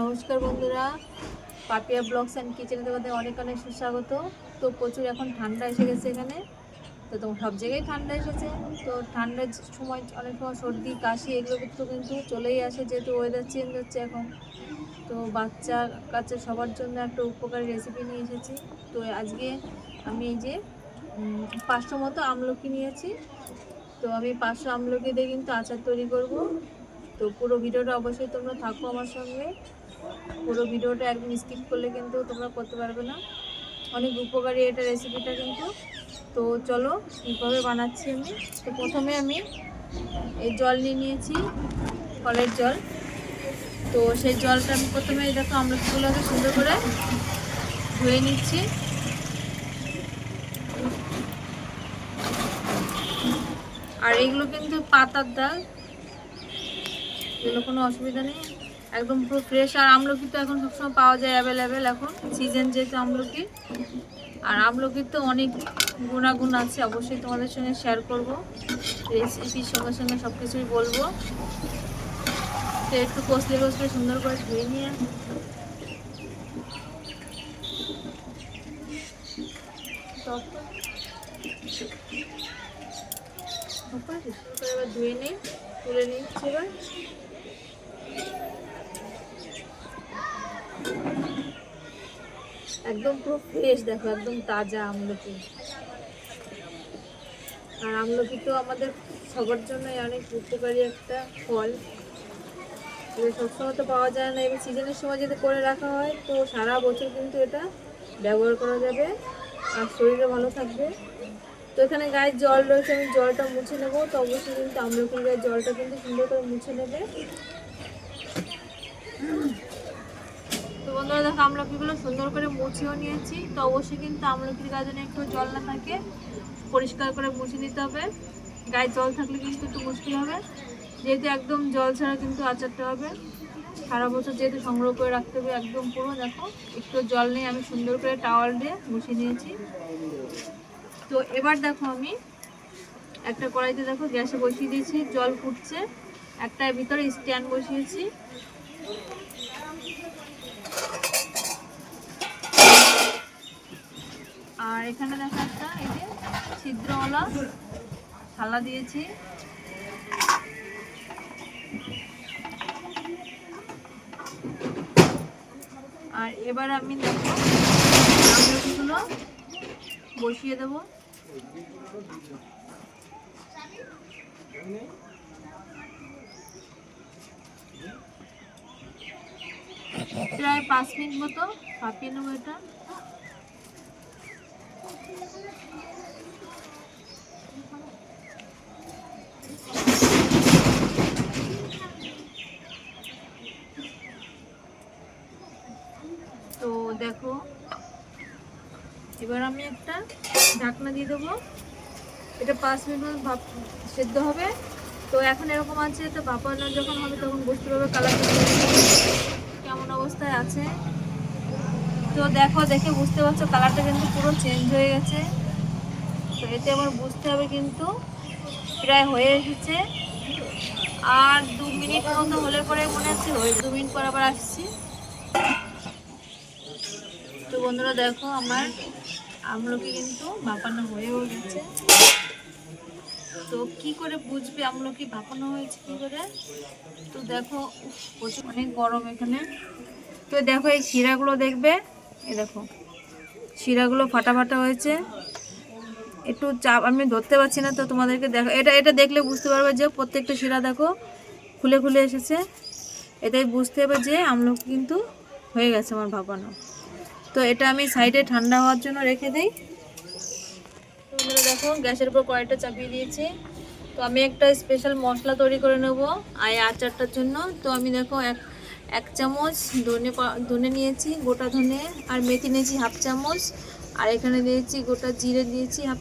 নমস্কার বন্ধুরা। Papiya blogs and কিচেনে তোমাদের অনেক অনেক সুস্বাগত। তো প্রচুর এখন ঠান্ডা এসে গেছে এখানে। তো তোমার সব জায়গায় ঠান্ডা এসেছে। তো ঠান্ডার সময় অনেক সময় সর্দি, কাশি এগুলো কিন্তু কিন্তু চলেই আসে যেহেতু ওয়েদার চেঞ্জ হচ্ছে এখন। তো বাচ্চা কাচ্চা সবার জন্য একটা উপকারী রেসিপি নিয়ে এসেছি। তো আজকে আমি এই যে পাঁচশো মতো আমলকি নিয়েছি। তো আমি পাঁচশো আমলকি দিয়ে কিন্তু আচার তৈরি করব। তো পুরো ভিডিওটা অবশ্যই তোমরা থাকো আমার সঙ্গে। পুরো ভিডিওটা একদম স্কিপ করলে কিন্তু তোমরা করতে পারবে না। অনেক উপকারী এটা রেসিপিটা কিন্তু। তো চলো, কীভাবে বানাচ্ছি আমি? তো প্রথমে আমি এই জল নিয়ে নিয়েছি, কলের জল। তো সেই জলটা আমি প্রথমে দেখো আমলকিগুলোকে সুন্দর করে ধুয়ে নিচ্ছি। আর এগুলো কিন্তু পাতার ডাল। এগুলো কোনো অসুবিধা নেই। একদম পুরো ফ্রেশ আর আমলকি তো এখন সবসময় পাওয়া যায় অ্যাভেলেবেল এখন সিজন যেহেতু আমলকি আর আমলকির তো অনেক গুণাগুণ আছে অবশ্যই তোমাদের সঙ্গে শেয়ার করব রেসিপির সঙ্গে সঙ্গে সব কিছুই বলব তো একটু কষলে কষলে সুন্দর করে ধুয়ে নিয়ে এবার ধুয়ে নিই তুলে নিচ্ছি এবার একদম পুরো ফ্রেশ দেখো, একদম তাজা আমলকি। আর আমলকি তো আমাদের সবার জন্যই অনেক উপকারী একটা ফল। সবসময় তো পাওয়া যায় না। এবার সিজনের সময় যদি করে রাখা হয়, তো সারা বছর কিন্তু এটা ব্যবহার করা যাবে। আর শরীরে ভালো থাকবে। তো এখানে গায়ে জল রয়েছে, আমি জলটা মুছে নেব। তো অবশ্যই কিন্তু আমলকির গায়ে জলটা কিন্তু সুন্দর করে মুছে নেবে। বন্ধুরা দেখো আমলকিগুলো সুন্দর করে মুছেও নিয়েছি। তো অবশ্যই কিন্তু আমলকির গায়ে যেন একটু জল না থাকে, পরিষ্কার করে মুছে নিতে হবে। গায়ে জল থাকলে কিন্তু একটু মুশকিল হবে। যেহেতু একদম জল ছাড়া কিন্তু আচারটা হবে। সারা বছর যেহেতু সংগ্রহ করে রাখতে হবে একদম পুরো, দেখো, একটু জল নেই আমি সুন্দর করে টাওয়াল দিয়ে মুছে নিয়েছি। তো এবার দেখো আমি একটা কড়াইতে দেখো গ্যাসে বসিয়ে দিয়েছি, জল ফুটছে। একটা ভিতরে স্ট্যান্ড বসিয়েছি। আর এখানে দেখো একটা এই যে ছিদ্রওয়ালা, থালা দিয়েছি। আর এবার আমি দেখো বসিয়ে দেবো। প্রায় পাঁচ মিনিট মতো ভাপিয়ে নেব এটা। তো দেখো, এবার আমি একটা ঢাকনা দিয়ে দেবো। এটা পাঁচ মিনিট ভাপ, সেদ্ধ হবে। তো এখন এরকম আছে, তো ভাপানো যখন হবে তখন বুঝতে পারবে, কালারটা কেমন অবস্থায় আছে? তো দেখো, দেখে বুঝতে পারছ কালারটা কিন্তু পুরো চেঞ্জ হয়ে গেছে। তো এতে আমার বুঝতে হবে কিন্তু, প্রায় হয়ে এসেছে। আর দু মিনিট মতো হলে পরে মনে হচ্ছে হয়ে দু মিনিট পর আবার আসছি। তো বন্ধুরা দেখো, আমার আমলকি কিন্তু ভাপানো হয়েও গেছে। তো কি করে বুঝবে আমলকি ভাপানো হয়েছে কি করে? তো দেখো প্রচুর অনেক গরম এখানে। তো দেখো এই শিরাগুলো দেখবে দেখো। শিরাগুলো ফাটা ফাটা হয়েছে। একটু চাপ, আমি ধরতে পারছি না তো তোমাদেরকে দেখো এটা এটা দেখলে বুঝতে পারবে যে প্রত্যেকটা শিরা দেখো খুলে খুলে এসেছে। এটাই বুঝতে হবে যে আমলকি কিন্তু হয়ে গেছে আমার ভাপানো। তো এটা আমি সাইডে ঠান্ডা হওয়ার জন্য রেখে দিই। দেখো গ্যাসের উপর কড়াইটা চাপিয়ে দিয়েছি। তো আমি একটা স্পেশাল মশলা তৈরি করে নেব এই আচারটার জন্য। তো আমি দেখো এক এক চামচ ধনে ধনে নিয়েছি, গোটা ধনে, আর মেথি নিয়েছি হাফ চামচ, আর এখানে দিয়েছি গোটা জিরে দিয়েছি হাফ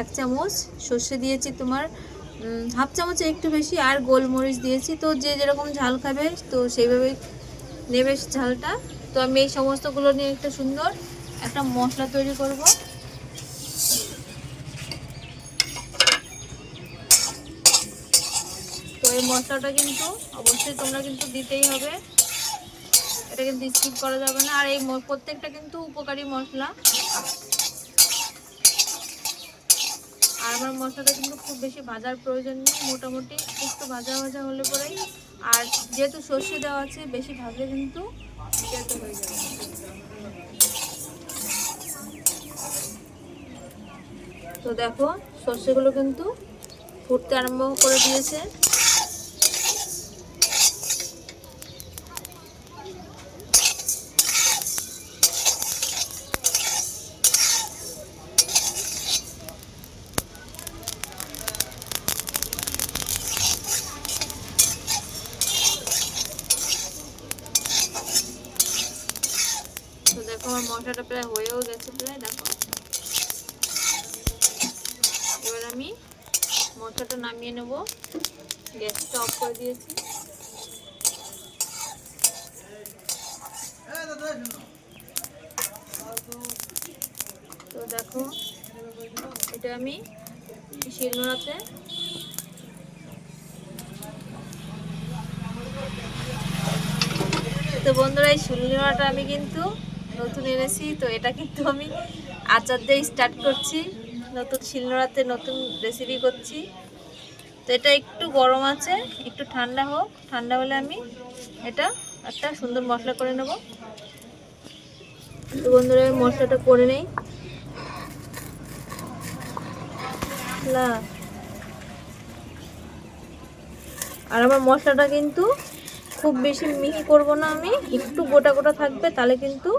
এক চামচ, সর্ষে দিয়েছি তোমার হাফ চামচে একটু বেশি, আর গোলমরিচ দিয়েছি, তো যে যেরকম ঝাল খাবে, তো সেইভাবে নেবে ঝালটা। তো আমি এই সমস্তগুলো নিয়ে একটা সুন্দর একটা মশলা তৈরি করব। এই মশলাটা কিন্তু অবশ্যই তোমরা কিন্তু দিতেই হবে। এটা কিন্তু স্কিপ করা যাবে না। আর এই প্রত্যেকটা কিন্তু উপকারী মশলা। আর আমার মশলাটা কিন্তু খুব বেশি ভাজার প্রয়োজন নেই। মোটামুটি একটু ভাজা ভাজা হলে পরেই। আর যেহেতু সর্ষে দেওয়া আছে, বেশি ভাজলে কিন্তু হয়ে যাবে। তো দেখো, সর্ষেগুলো কিন্তু ফুটতে আরম্ভ করে দিয়েছে তো দেখো আমার মশলাটা প্রায় হয়েও গেছে প্রায়, দেখো। এবার আমি মশলাটা নামিয়ে নেব। গ্যাসটা অফ করে দিয়েছি। তো দেখো, এটা আমি শিলনোড়াতে তো বন্ধুরা, এই শিলনোড়াটা আমি কিন্তু নতুন এনেছি, তো এটা কিন্তু আমি আচার দিয়ে স্টার্ট করছি। নতুন শিলনোড়াতে নতুন রেসিপি করছি। তো এটা একটু গরম আছে, একটু ঠান্ডা হোক, ঠান্ডা হলে আমি এটা একটা সুন্দর মশলা করে নেব। বন্ধুরা আমি মশলাটা করে নেই। আর আমার মশলাটা কিন্তু খুব বেশি মিহি করব না আমি, একটু গোটা গোটা থাকবে, তাহলে কিন্তু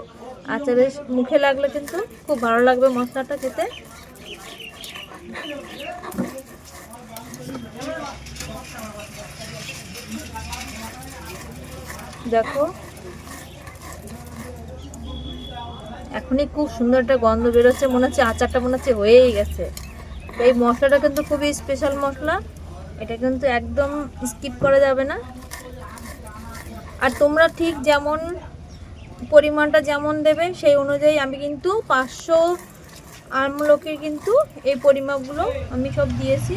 আচারের মুখে লাগলে কিন্তু খুব ভালো লাগবে মশলাটা খেতে। দেখো, এখনই খুব সুন্দর একটা গন্ধ বেরোচ্ছে, মনে হচ্ছে আচারটা মনে হচ্ছে হয়েই গেছে। এই মশলাটা কিন্তু খুবই স্পেশাল মশলা, এটা কিন্তু একদম স্কিপ করা যাবে না। আর তোমরা ঠিক যেমন পরিমাণটা যেমন দেবে, সেই অনুযায়ী আমি কিন্তু পাঁচশো আমলকির কিন্তু এই পরিমাপগুলো আমি সব দিয়েছি।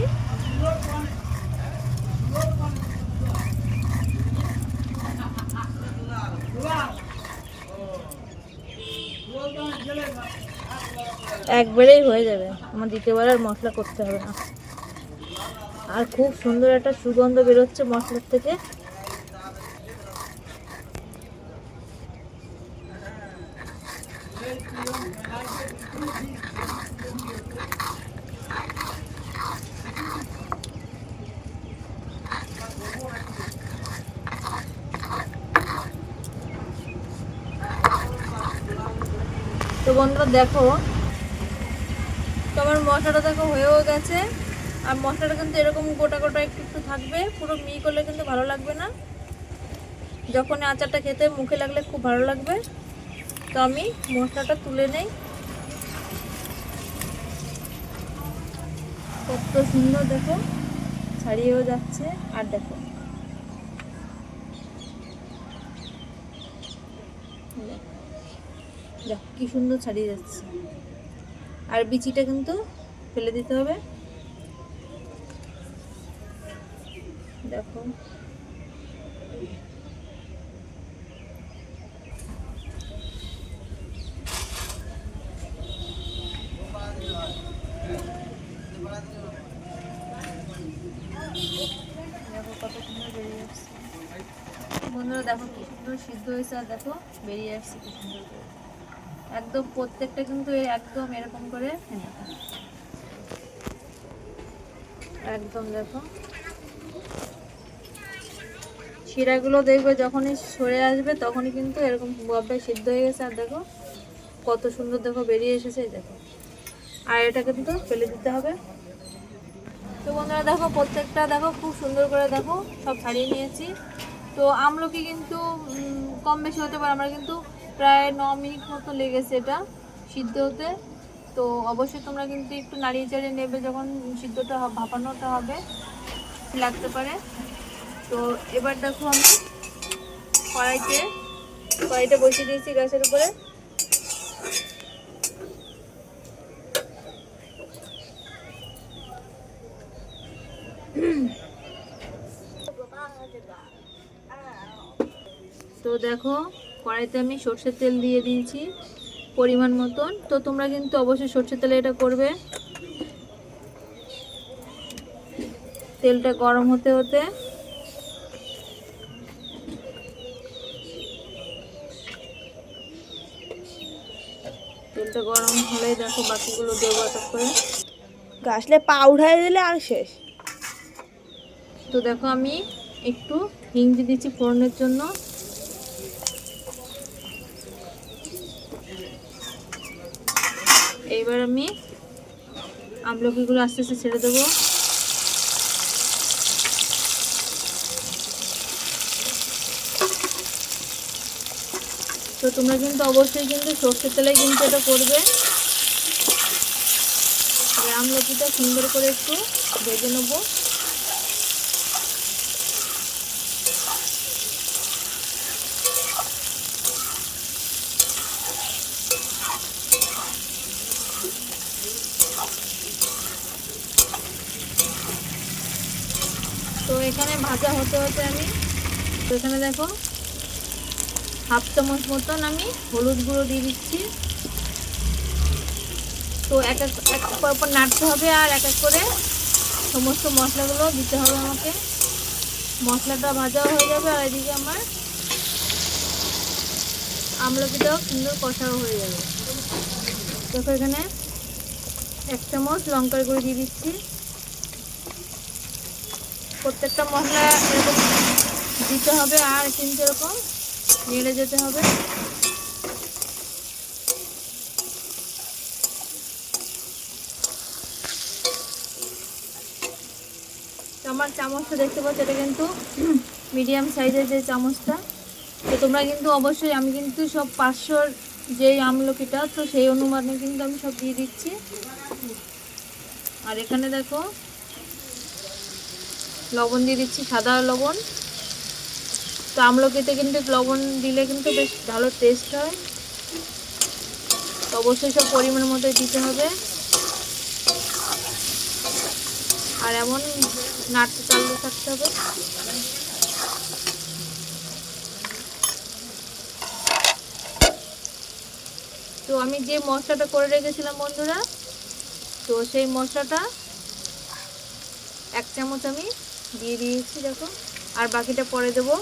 একবারেই হয়ে যাবে। আমার দ্বিতীয়বার আর মশলা করতে হবে না। আর খুব সুন্দর একটা সুগন্ধ বেরোচ্ছে মশলার থেকে। বন্ধুরা, দেখো। তো আমার মশলাটা দেখো হয়েও গেছে। আর মশলাটা কিন্তু এরকম গোটা গোটা একটু একটু থাকবে। পুরো মি করলে কিন্তু ভালো লাগবে না। যখন আচারটা খেতে মুখে লাগলে খুব ভালো লাগবে। তো আমি মশলাটা তুলে নেই। কত সুন্দর, দেখো। ছাড়িয়েও যাচ্ছে। আর দেখো দেখ। কি সুন্দর ছাড়িয়ে যাচ্ছে। আর বিচিটা কিন্তু ফেলে দিতে হবে। দেখো। দেখো কত সুন্দর বেরিয়ে দেখো কি সুন্দর সিদ্ধ হয়েছে, আর দেখো বেরিয়ে আসছে কি সুন্দর একদম প্রত্যেকটা কিন্তু একদম এরকম করে একদম দেখো। শিরাগুলো দেখবে যখনই সরে আসবে তখনই কিন্তু এরকম গব্বে সিদ্ধ হয়ে গেছে। আর দেখো, কত সুন্দর দেখো বেরিয়ে এসেছে দেখো। আর এটা কিন্তু ফেলে দিতে হবে। তো বন্ধুরা দেখো, প্রত্যেকটা দেখো খুব সুন্দর করে দেখো, সব ছাড়িয়ে নিয়েছি। তো আমলকি কিন্তু কম বেশি হতে পারে, আমরা কিন্তু প্রায় ন মিনিট মতো লেগেছে এটা সিদ্ধ হতে। তো অবশ্যই তোমরা কিন্তু একটু নাড়িয়ে চাড়িয়ে নেবে যখন সিদ্ধটা ভাপানোটা হবে, লাগতে পারে। তো এবার দেখো আমি কড়াইতে কড়াইটা বসিয়ে দিয়েছি গ্যাসের উপরে। তো দেখো কড়াইতে আমি সর্ষের তেল দিয়ে দিয়েছি পরিমাণ মতন। তো তোমরা কিন্তু অবশ্যই সর্ষের তেলে এটা করবে। তেলটা গরম হতে হতে তেলটা গরম হলেই দেখো বাকিগুলো দেবো এক করে। গাছলে পা উঠাই দিলে আর শেষ। তো দেখো আমি একটু হিং দিয়ে দিচ্ছি ফোড়নের জন্য। এইবার আমি আমলকিগুলো আস্তে আস্তে ছেড়ে দেবো। তো তোমরা কিন্তু অবশ্যই কিন্তু সর্ষের তেলে কিন্তু এটা করবে। আমলকিটা সুন্দর করে একটু ভেজে নেব তো এখানে ভাজা হতে হতে আমি এখানে দেখো, হাফ চামচ মতন আমি হলুদ গুঁড়ো দিয়ে দিচ্ছি। তো এক এক এক পর নাড়তে হবে আর এক এক করে সমস্ত মশলাগুলো দিতে হবে আমাকে। মশলাটা ভাজাও হয়ে যাবে আর এদিকে আমার আমলকিটাও সুন্দর কষাও হয়ে যাবে। দেখো এখানে এক চামচ লঙ্কার গুঁড়ো দিয়ে দিচ্ছি। প্রত্যেকটা মশলা এরকম দিতে হবে আর কিন্তু এরকম নেড়ে যেতে হবে। আমার চামচটা দেখতে পাচ্ছ, এটা কিন্তু মিডিয়াম সাইজের যে চামচটা, তো তোমরা কিন্তু অবশ্যই, আমি কিন্তু সব পাঁচশোর যে আমলকিটা, তো সেই অনুমানে কিন্তু আমি সব দিয়ে দিচ্ছি। আর এখানে দেখো লবণ দিয়ে দিচ্ছি, সাদা লবণ। তো আমলকিতে কিন্তু লবণ দিলে কিন্তু বেশ ভালো টেস্ট হয়। তো অবশ্যই সব পরিমাণ মতো দিতে হবে। আর এমন নাড়তে চালতে থাকতে হবে। তো আমি যে মশলাটা করে রেখেছিলাম বন্ধুরা, তো সেই মশলাটা এক চামচ আমি দিয়ে দিয়েছি, দেখো। আর বাকিটা পরে দেবো।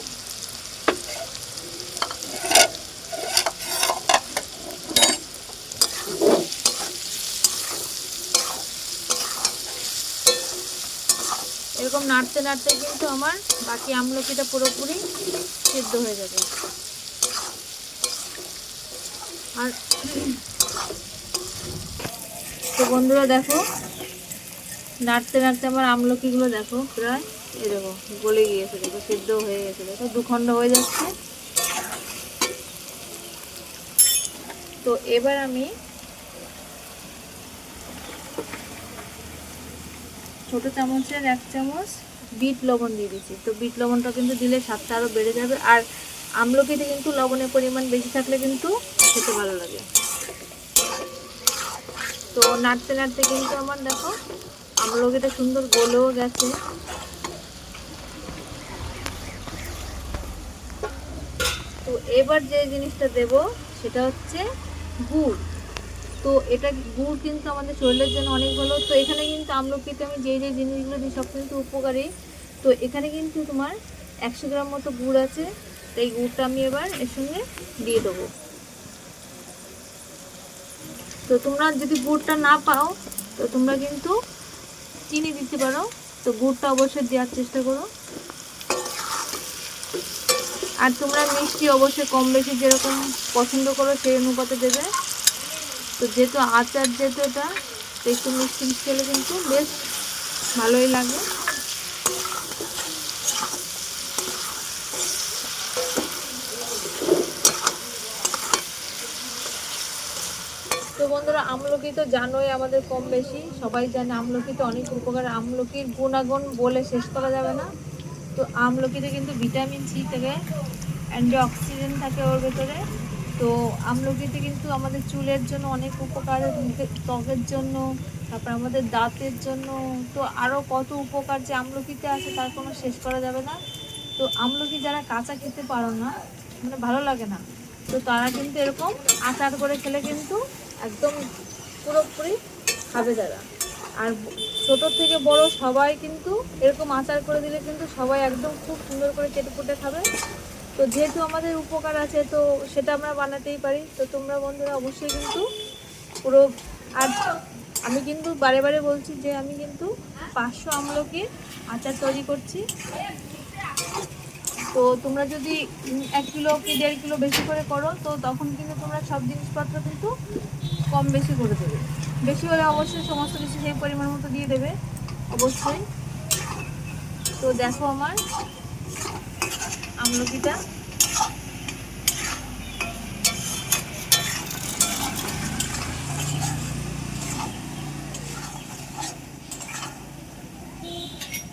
এরকম নাড়তে নাড়তে কিন্তু আমার বাকি আমলকিটা পুরোপুরি সিদ্ধ হয়ে যাবে। আর তো বন্ধুরা দেখো, নাড়তে নাড়তে আমার আমলকিগুলো দেখো প্রায় এরকম গলে গিয়েছে দেখো সিদ্ধ হয়ে গেছে দেখো, দুখণ্ড হয়ে যাচ্ছে। তো এবার আমি ছোট চামচের এক চামচ বিট লবণ দিয়ে দিচ্ছি। তো বিট লবণটা কিন্তু দিলে স্বাদটা আরও বেড়ে যাবে, আর আমলকিতে কিন্তু লবণের পরিমাণ বেশি থাকলে কিন্তু খেতে ভালো লাগে। তো নাড়তে নাড়তে কিন্তু আমার দেখো, আমলকিটা সুন্দর গলেও গেছে। এবার যে জিনিসটা দেব, সেটা হচ্ছে গুড়। তো এটা গুড় কিন্তু আমাদের শরীরের জন্য অনেক ভালো। তো এখানে কিন্তু আমলকিতে আমি যে যে জিনিসগুলো দিই, সব কিন্তু উপকারী। তো এখানে কিন্তু তোমার একশো গ্রাম মতো গুড় আছে। তো এই গুড়টা আমি এবার এর সঙ্গে দিয়ে দেবো। তো তোমরা যদি গুড়টা না পাও, তো তোমরা কিন্তু চিনি দিতে পারো। তো গুড়টা অবশ্যই দেওয়ার চেষ্টা করো। আর তোমরা মিষ্টি অবশ্যই কম বেশি যেরকম পছন্দ করো সেই অনুপাতে দেবে। তো যেহেতু আচার যেহেতু এটা একটু মিষ্টি মিষ্টি হলে কিন্তু বেশ ভালোই লাগে। তো বন্ধুরা, আমলকি তো জানোই আমাদের কম বেশি সবাই জানে আমলকি তো অনেক উপকার। আমলকির গুণাগুণ বলে শেষ করা যাবে না। তো আমলকিতে কিন্তু ভিটামিন সি থেকে অ্যান্টি অক্সিডেন্ট থাকে ওর ভেতরে। তো আমলকিতে কিন্তু আমাদের চুলের জন্য অনেক উপকার, ত্বকের জন্য, তারপর আমাদের দাঁতের জন্য, তো আরও কত উপকার যে আমলকিতে আছে তার কোনো শেষ করা যাবে না। তো আমলকি যারা কাঁচা খেতে পারো না মানে ভালো লাগে না, তো তারা কিন্তু এরকম আচার করে খেলে কিন্তু একদম পুরোপুরি খাবে তারা আর ছোট থেকে বড় সবাই কিন্তু এরকম আচার করে দিলে কিন্তু সবাই একদম খুব সুন্দর করে চেটে পুটে খাবে। তো যেহেতু আমাদের উপকার আছে, তো সেটা আমরা বানাতেই পারি। তো তোমরা বন্ধুরা অবশ্যই কিন্তু পুরো আর আমি কিন্তু বারে বারে বলছি যে আমি কিন্তু পাঁচশো আমলকির আচার তৈরি করছি। তো তোমরা যদি এক কিলো কি দেড় কিলো বেশি করে করো, তো তখন কিন্তু তোমরা সব জিনিসপত্র কিন্তু কম বেশি করে দেবে। বেশি হলে অবশ্যই সমস্ত কিছু সেই পরিমাণ মতো দিয়ে দেবে, অবশ্যই। তো দেখো আমার আমলকিটা।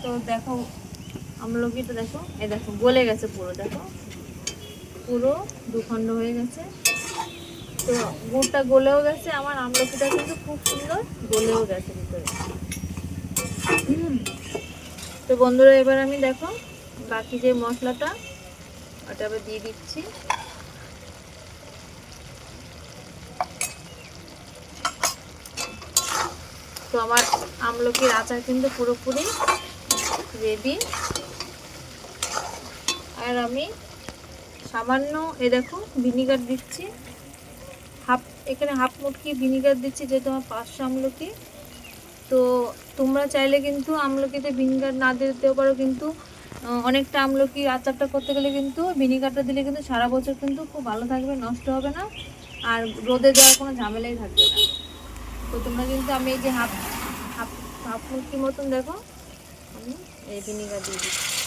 তো দেখো আমলকিটা দেখো। এ দেখো, গলে গেছে পুরো, দেখো। পুরো দুখণ্ড হয়ে গেছে। তো গুড়টা গলেও গেছে, আমার আমলকিটা কিন্তু খুব সুন্দর গলেও গেছে ভিতরে। তো বন্ধুরা, এবার আমি দেখো, বাকি যে মশলাটা, ওটা আবার দিয়ে দিচ্ছি। তো আমার আমলকির আচার কিন্তু পুরোপুরি রেডি আর আমি সামান্য, এ দেখো, ভিনিগার দিচ্ছি। হাফ, এখানে হাফ মুটকি ভিনিগার দিচ্ছি, যেহেতু আমার পাঁচশো আমলকি। তো তোমরা চাইলে কিন্তু আমলকিতে ভিনিগার না দিতেও পারো, কিন্তু অনেকটা আমলকি আচারটা করতে গেলে কিন্তু ভিনিগারটা দিলে কিন্তু সারা বছর কিন্তু খুব ভালো থাকবে, নষ্ট হবে না। আর রোদে দেওয়ার কোনো ঝামেলাই থাকবে না। তো তোমরা কিন্তু আমি এই যে হাফ হাফ হাফ মুটকি মতন দেখো, আমি এই ভিনিগার দিয়ে দিচ্ছি।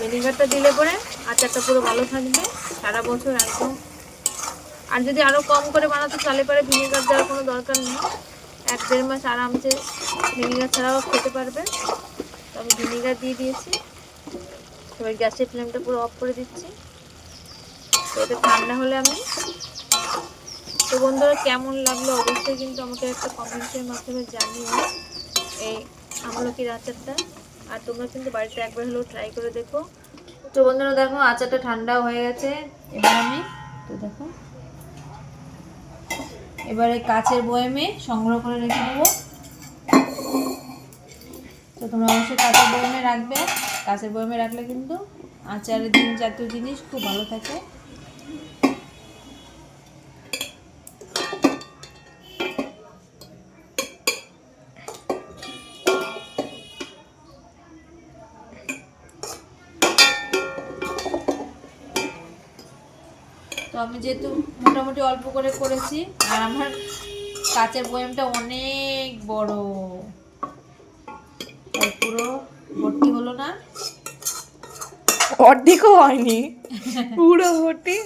ভিনিগারটা দিলে পরে আচারটা পুরো ভালো থাকবে সারা বছর একদম। আর যদি আরও কম করে বানাতে চালে পারে ভিনিগার দেওয়ার কোনো দরকার নেই। এক দেড় মাস আরামসে ভিনিগার ছাড়াও খেতে পারবে। তো আমি ভিনিগার দিয়ে দিয়েছি। এবার গ্যাসের ফ্লেমটা পুরো অফ করে দিচ্ছি। তো এটা ঠান্ডা হলে আমি তো বন্ধুরা কেমন লাগল অবশ্যই কিন্তু আমাকে একটা কমেন্টের মাধ্যমে জানিও এই আমলকির আচারটা। আর তোমরা কিন্তু বাড়িতে একবার হলেও ট্রাই করে দেখো। তো বন্ধুরা দেখো, আচারটা ঠান্ডা হয়ে গেছে। এবার আমি, তো দেখো, এবারে কাচের বয়েমে সংগ্রহ করে রেখে দেবো। তো তোমরা অবশ্যই কাঁচের বয়মে রাখবে। কাঁচের বয়মে রাখলে কিন্তু আচারের দিন জাতীয় জিনিস খুব ভালো থাকে। আমি যেহেতু মোটামুটি অল্প করে করেছি আর আমার কাচের বয়ামটা অনেক বড়। পুরো ভর্তি হলো না। অর্ধেকও হয়নি। পুরো ভর্তি।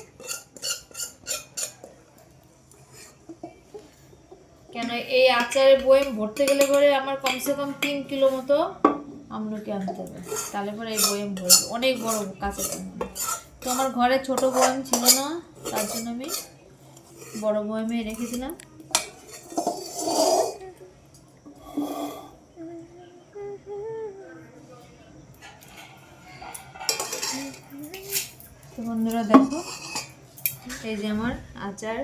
কেন এই আচারের বয়াম ভরতে গেলে পরে আমার কমসে কম তিন কিলো মতো আমলকি আনতে হবে। তাহলে পরে এই বয়াম ভরবে। অনেক বড় কাঁচের বয়াম। তো আমার ঘরে ছোট বয়ম ছিল না, তার জন্য আমি বড় বয়ামে রেখেছিলাম। তো বন্ধুরা দেখো, এই যে আমার আচার,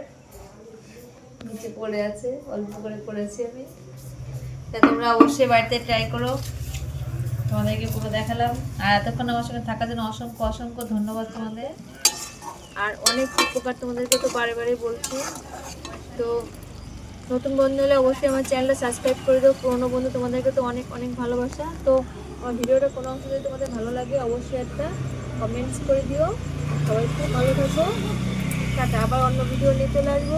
নিচে পড়ে আছে, অল্প করে করেছি আমি। তা তোমরা অবশ্যই বাড়িতে ট্রাই করো। তোমাদেরকে পুরো দেখালাম। আর এতক্ষণ আমার সঙ্গে থাকার জন্য অসংখ্য অসংখ্য ধন্যবাদ তোমাদের। আর অনেক উপকার তোমাদেরকে তো বারে বারে বলছি। তো নতুন বন্ধু হলে অবশ্যই আমার চ্যানেলটা সাবস্ক্রাইব করে দাও। পুরোনো বন্ধু তোমাদেরকে তো অনেক অনেক ভালোবাসা। তো আমার ভিডিওটা কোনো অংশ যদি তোমাদের ভালো লাগে, অবশ্যই একটা কমেন্টস করে দিও। সবাই খুব ভালো থাকো। টাটা আবার অন্য ভিডিও নিয়ে চলে আসব।